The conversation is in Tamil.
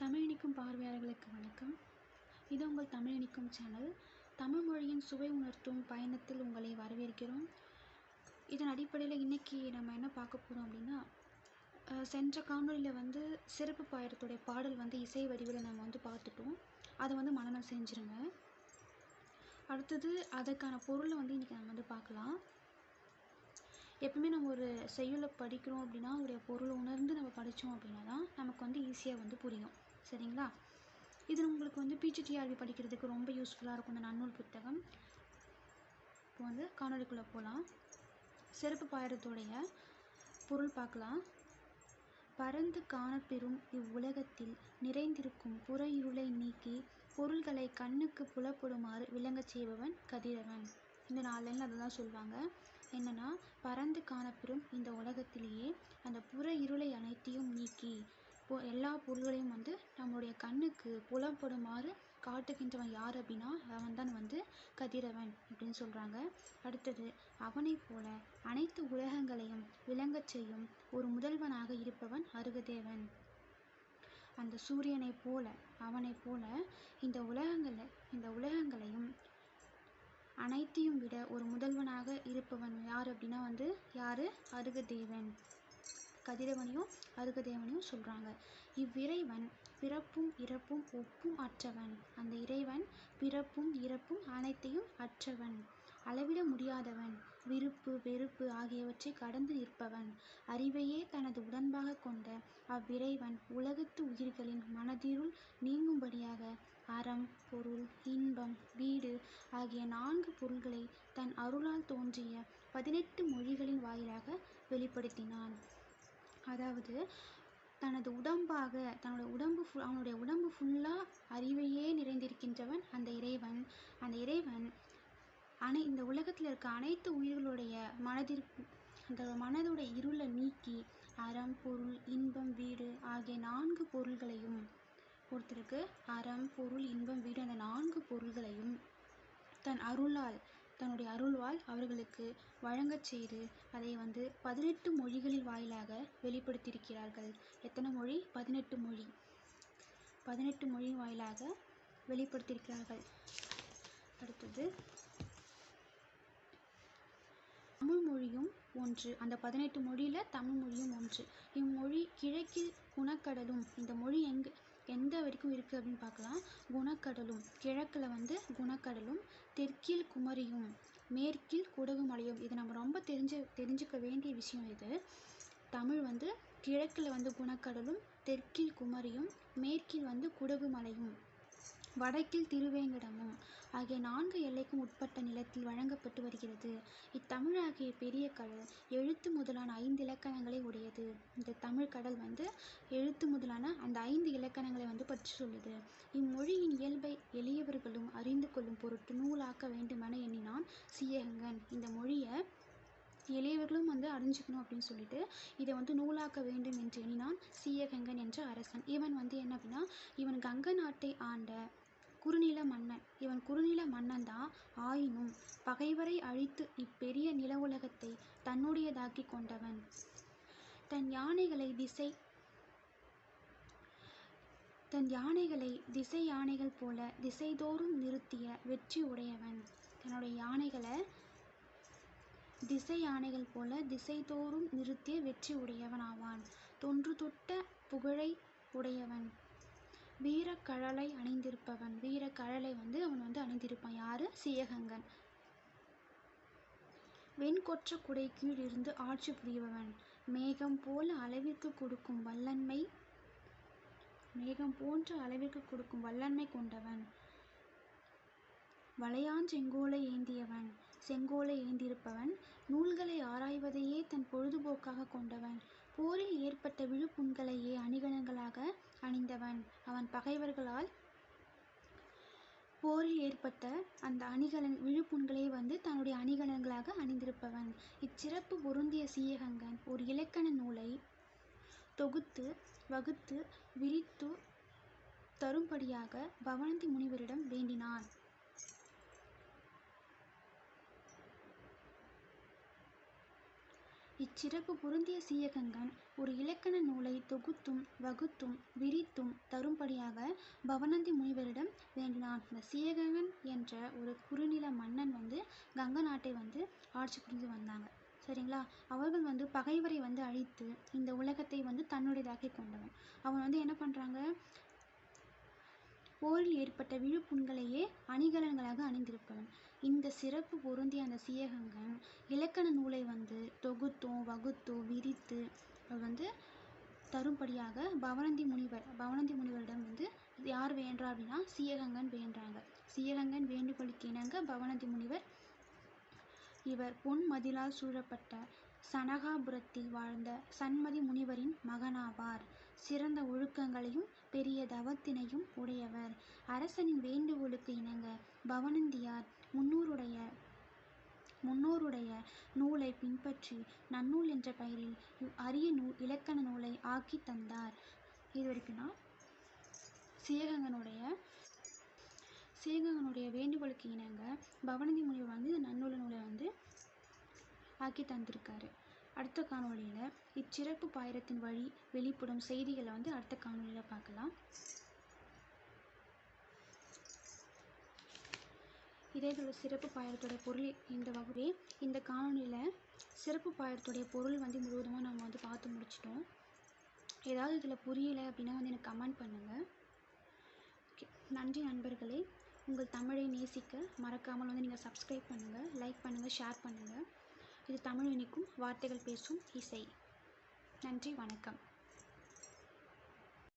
தமிழினிக்கும் பார்வையாளர்களுக்கு வணக்கம். இது உங்கள் தமிழினிக்கும் சேனல். தமிழ் மொழியின் சுவை உணர்த்தும் பயணத்தில் உங்களை வரவேற்கிறோம். இதன் அடிப்படையில் இன்றைக்கி நம்ம என்ன பார்க்க போகிறோம் அப்படின்னா சென்ற காணொளியில் வந்து சிறப்பு பாயிரத்துடைய பாடல் வந்து இசை வடிவில் நம்ம வந்து பார்த்துட்டோம். அதை வந்து மனநம் செஞ்சுருங்க. அடுத்தது அதற்கான பொருளை வந்து இன்றைக்கி நம்ம வந்து பார்க்கலாம். எப்பவுமே நம்ம ஒரு செய்யுளை படிக்கிறோம் அப்படின்னா அதோடைய பொருளை உணர்ந்து நம்ம படித்தோம் அப்படின்னா தான் நமக்கு வந்து ஈஸியாக வந்து புரியும். சரிங்களா? இது உங்களுக்கு வந்து பிஜிடிஆர்பி படிக்கிறதுக்கு ரொம்ப யூஸ்ஃபுல்லாக இருக்கும் இந்த நன்னூல் புத்தகம். இப்போ வந்து காணொளிக்குள்ளே போகலாம் சிறப்பு பாயிரத்துடைய பொருள் பார்க்கலாம். பறந்து காணப்பெறும் இவ்வுலகத்தில் நிறைந்திருக்கும் புற இருளை நீக்கி பொருள்களை கண்ணுக்கு புலப்படுமாறு விளங்கச் செய்பவன் கதிரவன். இந்த நாளில் அதை தான் சொல்லுவாங்க. என்னென்னா பறந்து காணப்பெறும் இந்த உலகத்திலேயே அந்த புற இருளை அனைத்தையும் நீக்கி எல்லா பொருள்களையும் வந்து நம்மளுடைய கண்ணுக்கு புலப்படுமாறு காட்டுகின்றவன் யார் அப்படின்னா அவன் தான் வந்து கதிரவன் அப்படின்னு சொல்கிறாங்க அடுத்தது அவனைப் போல அனைத்து உலகங்களையும் விளங்கச் செய்யும் ஒரு முதல்வனாக இருப்பவன் அருகதேவன். அந்த சூரியனைப் போல அவனைப் போல இந்த உலகங்களை இந்த உலகங்களையும் அனைத்தையும் விட ஒரு முதல்வனாக இருப்பவன் யார் அப்படின்னா வந்து யார்? அருகதேவன். கதிரவனையும் அருகதேவனையும் சொல்கிறாங்க இவ்விறைவன் பிறப்பும் இறப்பும் ஒப்பும் அற்றவன். அந்த இறைவன் பிறப்பும் இறப்பும் அனைத்தையும் அற்றவன். அளவிட முடியாதவன் விருப்பு வெறுப்பு ஆகியவற்றை கடந்து நிற்பவன். அறிவையே தனது உடன்பாக கொண்ட அவ்விறைவன் உலகத்து உயிர்களின் மனதிருள் நீங்கும்படியாக அறம் பொருள் இன்பம் வீடு ஆகிய நான்கு பொருள்களை தன் அருளால் தோன்றிய பதினெட்டு மொழிகளின் வாயிலாக வெளிப்படுத்தினான். அதாவது தனது உடம்பாக தன்னோட உடம்பு ஃபுல் அவனுடைய உடம்பு ஃபுல்லாக அறிவையே நிறைந்திருக்கின்றவன் அந்த இறைவன். அந்த இறைவன் அனை இந்த உலகத்தில் இருக்க அனைத்து உயிர்களுடைய மனதிற்கு அந்த மனதுடைய இருளை நீக்கி அறம் பொருள் இன்பம் வீடு ஆகிய நான்கு பொருள்களையும் ஒருத்தருக்கு அறம் பொருள் இன்பம் வீடு அந்த நான்கு பொருள்களையும் தன் அருளால் தன்னுடைய அருள்வாள் அவர்களுக்கு வழங்கச் செய்து அதை வந்து பதினெட்டு மொழிகளில் வாயிலாக வெளிப்படுத்தியிருக்கிறார்கள். எத்தனை மொழி? பதினெட்டு மொழி. பதினெட்டு மொழி வாயிலாக வெளிப்படுத்தியிருக்கிறார்கள். அடுத்தது தமிழ் மொழியும் ஒன்று. அந்த பதினெட்டு மொழியில் தமிழ் மொழியும் ஒன்று. இம்மொழி கிழக்கில் குணக்கடலும். இந்த மொழி எங்கு எந்த வரைக்கும் இருக்குது அப்படின்னு பார்க்கலாம். குணக்கடலும். கிழக்கில் வந்து குணக்கடலும் தெற்கில் குமரியும் மேற்கில் குடகுமலையும். இது நம்ம ரொம்ப தெரிஞ்ச தெரிஞ்சுக்க வேண்டிய விஷயம் இது. தமிழ் வந்து கிழக்கில் வந்து குணக்கடலும் தெற்கில் குமரியும் மேற்கில் வந்து குடகு மலையும் வடக்கில் திருவேங்கடமும் ஆகிய நான்கு எல்லைக்கும் உட்பட்ட நிலத்தில் வழங்கப்பட்டு வருகிறது. இத்தமிழாகிய பெரிய கடல் எழுத்து முதலான ஐந்து இலக்கணங்களை உடையது. இந்த தமிழ் கடல் வந்து எழுத்து முதலான அந்த ஐந்து இலக்கணங்களை வந்து பற்றி சொல்லுது. இம்மொழியின் இயல்பை எளியவர்களும் அறிந்து கொள்ளும் பொருட்டு நூலாக்க வேண்டுமென எண்ணினான் சீயகங்கன். இந்த மொழியை எளியவர்களும் வந்து அறிஞ்சுக்கணும் அப்படின்னு சொல்லிட்டு இதை வந்து நூலாக்க வேண்டும் என்று எண்ணினான் சீயகங்கன் என்ற அரசன். இவன் வந்து என்ன அப்படின்னா இவன் கங்க நாட்டை ஆண்ட குறுநில மன்னன். இவன் குறுநில மன்னன் தான் ஆயினும் பகைவரை அழித்து இப்பெரிய நில உலகத்தை தன்னுடையதாக்கி கொண்டவன். தன் யானைகளை திசை தன் யானைகளை திசை யானைகள் போல திசைதோறும் நிறுத்திய வெற்றி உடையவன். தன்னுடைய யானைகளை திசை யானைகள் போல திசைதோறும் நிறுத்திய வெற்றி உடையவன் ஆவான் தொன்று தொட்ட புகழை உடையவன். வீரக்கழலை அணிந்திருப்பவன். வீரக்கழலை வந்து அவன் வந்து அணிந்திருப்பான். யாரு? சீயகங்கன் வெண்கொற்ற குடை கீழ் இருந்து ஆட்சி புரிபவன். மேகம் போல அளவிற்கு கொடுக்கும் வல்லன்மை மேகம் போன்ற அளவிற்கு கொடுக்கும் வல்லன்மை கொண்டவன். வளையாஞ்செங்கோலை ஏந்தியவன். செங்கோலை ஏந்திருப்பவன் நூல்களை ஆராய்வதையே தன் பொழுதுபோக்காக கொண்டவன். போரில் ஏற்பட்ட விழுப்புண்களையே அணிகலன்களாக அணிந்தவன் அவன் பகைவர்களால். போரில் ஏற்பட்ட அந்த அணிகலன் விழுப்புண்களை வந்து தன்னுடைய அணிகலன்களாக அணிந்திருப்பவன். இச்சிறப்பு பொருந்திய சீயகங்கன் ஒரு இலக்கண நூலை தொகுத்து வகுத்து விரித்து தரும்படியாக பவனந்தி முனிவரிடம் வேண்டினான். இச்சிறப்பு பொருந்திய சீயகங்கன் ஒரு இலக்கண நூலை தொகுத்தும் வகுத்தும் விரித்தும் தரும்படியாக பவணந்தி முனிவரிடம் வேண்டினான். இந்த சீயகங்கன் என்ற ஒரு குறுநில மன்னன் வந்து கங்க நாட்டை வந்து ஆட்சி புரிந்து வந்தாங்க. சரிங்களா? அவர்கள் வந்து பகைவரை வந்து அழித்து இந்த உலகத்தை வந்து தன்னுடையதாக்கி கொண்டவன். அவன் வந்து என்ன பண்ணுறாங்க போரில் ஏற்பட்ட விழுப்புண்களையே அணிகலன்களாக அணிந்திருப்பவன். இந்த சிறப்பு பொருந்திய அந்த சீயகங்கன் இலக்கண நூலை வந்து தொகுத்தும் வகுத்தும் விரித்து வந்து தரும்படியாக பவனந்தி முனிவர் பவனந்தி முனிவரிடம் வந்து யார் வேண்டா அப்படின்னா சீயகங்கன் வேண்டாங்க. சீயகங்கன் வேண்டுகோளுக்கு இணங்க பவனந்தி முனிவர் இவர் பொன் மதிலால் சூழப்பட்ட சனகாபுரத்தில் வாழ்ந்த சன்மதி முனிவரின் மகனாவார். சிறந்த ஒழுக்கங்களையும் பெரிய தவத்தினையும் உடையவர். அரசனின் வேண்டுகோளுக்கு இணங்க பவனந்தியார் முன்னோருடைய முன்னோருடைய நூலை பின்பற்றி நன்னூல் என்ற பெயரில் இவ் அரிய நூல் இலக்கண நூலை ஆக்கி தந்தார். இது வரைக்கும்னா சீகங்கனுடைய வேண்டுகோளுக்கு இணங்க பவனந்தி முனிவர் வந்து இந்த நன்னூல் நூலை ஆக்கி தந்திருக்காரு. அடுத்த காணொளியில் இச்சிறப்பு பாயிரத்தின் வழி வெளிப்படும் செய்திகளை வந்து அடுத்த காணொளியில் பார்க்கலாம். இதே போல சிறப்பு பாயிரத்தோட பொருள் இந்த வகுப்பே. இந்த காணொலியில் சிறப்பு பாயிரத்துடைய பொருள் வந்து முழுவதுமாக நம்ம வந்து பார்த்து முடிச்சிட்டோம். ஏதாவது இதில் புரியலை அப்படின்னா வந்து எனக்கு கமெண்ட் பண்ணுங்கள் ஓகே. நன்றி நண்பர்களே. உங்கள் தமிழை நேசிக்க மறக்காமல் வந்து நீங்கள் சப்ஸ்கிரைப் பண்ணுங்கள் லைக் பண்ணுங்கள் ஷேர் பண்ணுங்கள் இது தமிழ் இனிக்கும் வார்த்தைகள் பேசும் இசை. நன்றி வணக்கம்.